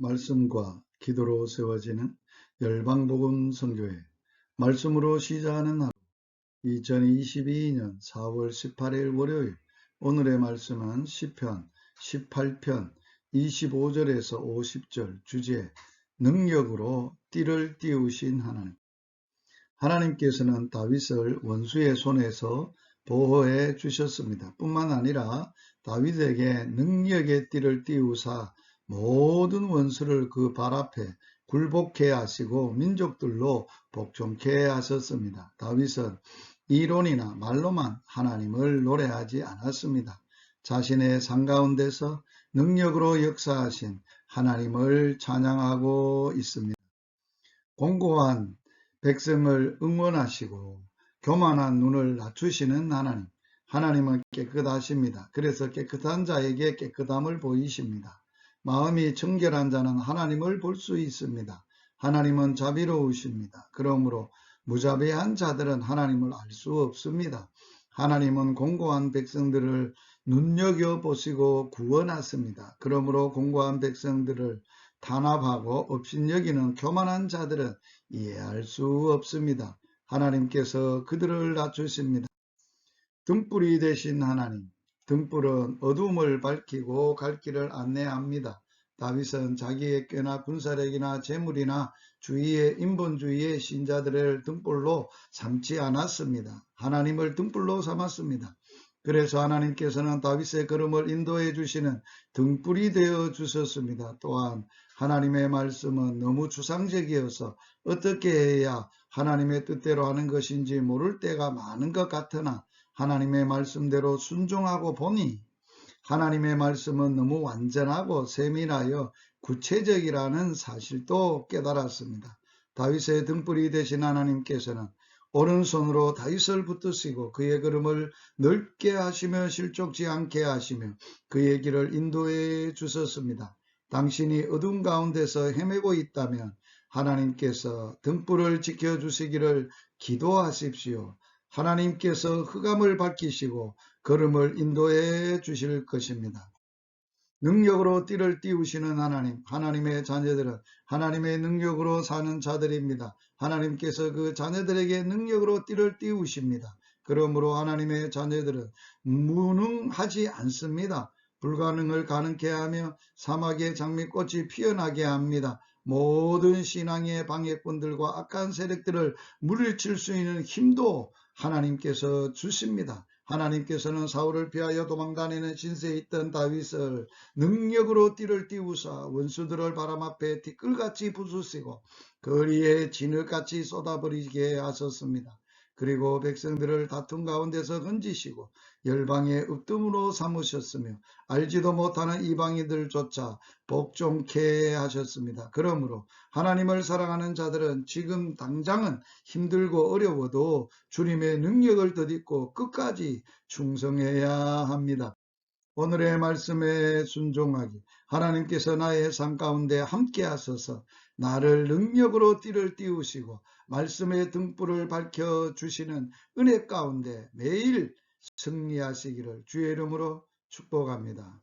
말씀과 기도로 세워지는 열방복음 선교회. 말씀으로 시작하는 하루. 2022년 4월 18일 월요일. 오늘의 말씀은 시편 18편 25절에서 50절 주제. 능력으로 띠를 띄우신 하나님. 하나님께서는 다윗을 원수의 손에서 보호해 주셨습니다. 뿐만 아니라 다윗에게 능력의 띠를 띄우사 모든 원수를 그 발 앞에 굴복해 하시고 민족들로 복종케 하셨습니다. 다윗은 이론이나 말로만 하나님을 노래하지 않았습니다. 자신의 상 가운데서 능력으로 역사하신 하나님을 찬양하고 있습니다. 공고한 백성을 응원하시고 교만한 눈을 낮추시는 하나님. 하나님은 깨끗하십니다. 그래서 깨끗한 자에게 깨끗함을 보이십니다. 마음이 청결한 자는 하나님을 볼 수 있습니다. 하나님은 자비로우십니다. 그러므로 무자비한 자들은 하나님을 알 수 없습니다. 하나님은 공고한 백성들을 눈여겨 보시고 구원하십니다. 그러므로 공고한 백성들을 탄압하고 업신여기는 교만한 자들은 이해할 수 없습니다. 하나님께서 그들을 낮추십니다. 등불이 되신 하나님, 등불은 어둠을 밝히고 갈 길을 안내합니다. 다윗은 자기의 꾀나 군사력이나 재물이나 주위의 인본주의의 신자들을 등불로 삼지 않았습니다. 하나님을 등불로 삼았습니다. 그래서 하나님께서는 다윗의 걸음을 인도해 주시는 등불이 되어 주셨습니다. 또한 하나님의 말씀은 너무 추상적이어서 어떻게 해야 하나님의 뜻대로 하는 것인지 모를 때가 많은 것 같으나 하나님의 말씀대로 순종하고 보니 하나님의 말씀은 너무 완전하고 세밀하여 구체적이라는 사실도 깨달았습니다. 다윗의 등불이 되신 하나님께서는 오른손으로 다윗을 붙드시고 그의 걸음을 넓게 하시며 실족지 않게 하시며 그의 길을 인도해 주셨습니다. 당신이 어둠 가운데서 헤매고 있다면 하나님께서 등불을 지켜주시기를 기도하십시오. 하나님께서 흑암을 밝히시고 걸음을 인도해 주실 것입니다. 능력으로 띠를 띄우시는 하나님, 하나님의 자녀들은 하나님의 능력으로 사는 자들입니다. 하나님께서 그 자녀들에게 능력으로 띠를 띄우십니다. 그러므로 하나님의 자녀들은 무능하지 않습니다. 불가능을 가능케 하며 사막의 장미꽃이 피어나게 합니다. 모든 신앙의 방해꾼들과 악한 세력들을 물리칠 수 있는 힘도 하나님께서 주십니다. 하나님께서는 사울을 피하여 도망다니는 신세에 있던 다윗을 능력으로 띠를 띄우사 원수들을 바람 앞에 티끌같이 부수시고 거리에 진흙같이 쏟아버리게 하셨습니다. 그리고 백성들을 다툼 가운데서 건지시고 열방의 읍뜸으로 삼으셨으며 알지도 못하는 이방인들조차 복종케 하셨습니다. 그러므로 하나님을 사랑하는 자들은 지금 당장은 힘들고 어려워도 주님의 능력을 덧입고 끝까지 충성해야 합니다. 오늘의 말씀에 순종하기 하나님께서 나의 삶 가운데 함께 하셔서 나를 능력으로 띠를 띄우시고 말씀의 등불을 밝혀 주시는 은혜 가운데 매일 승리하시기를 주의 이름으로 축복합니다.